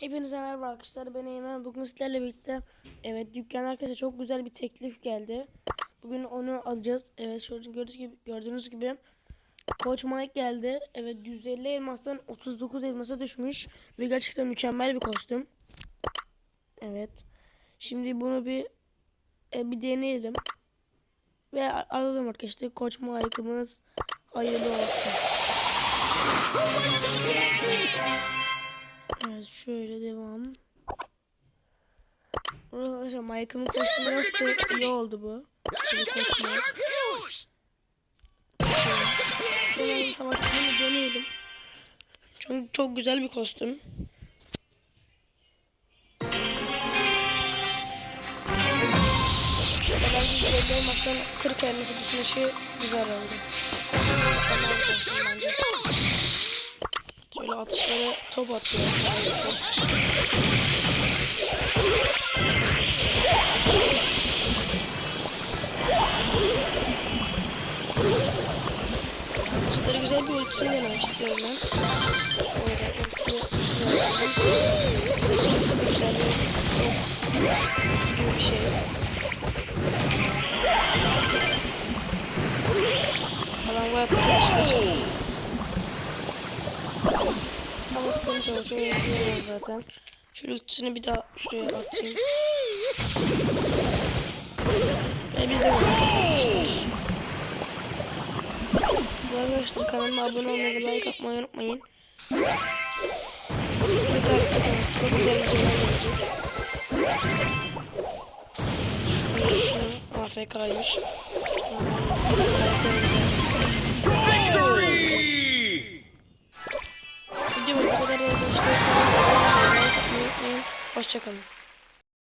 Hepinize merhaba arkadaşlar. Ben Eymen. Bugün sizlerle birlikte evet dükkan arkadaşlar çok güzel bir teklif geldi. Bugün onu alacağız. Evet şöyle gördüğünüz gibi, gördüğünüz gibi Koç Mike geldi. Evet 150 elmastan 39 elmasa düşmüş ve gerçekten mükemmel bir kostüm. Evet. Şimdi bunu bir e, bir deneyelim. Ve alalım arkadaşlar. Koç Mike'ımız hayırlı olsun. Evet şöyle devam. Arkadaşlar Mike'ımın kostümü yoktu. İyi oldu bu. Şöyle koşma. Hemen. Çok, çok güzel bir kostüm. Ben elmastan 40 elması düşmesi güzel oldu bir kostüm bence. Şöyle atışlara top atıyor. Atışları güzel bir ultisini denemek istiyorum ben. Öyle ulti güzel bir bir şey. Falan var arkadaşlar. Ama sıkıntı yok. Şöyle yapıyorum zaten. Şöyle ultisini bir daha şuraya atayım. Ve biz de arkadaşlar. Kanalıma abone olmayı ve like atmayı unutmayın. Bir dakika çok güzel videolar gelecek. Şöyle şunu AFK'ymış. Victory! Hoşçakalın.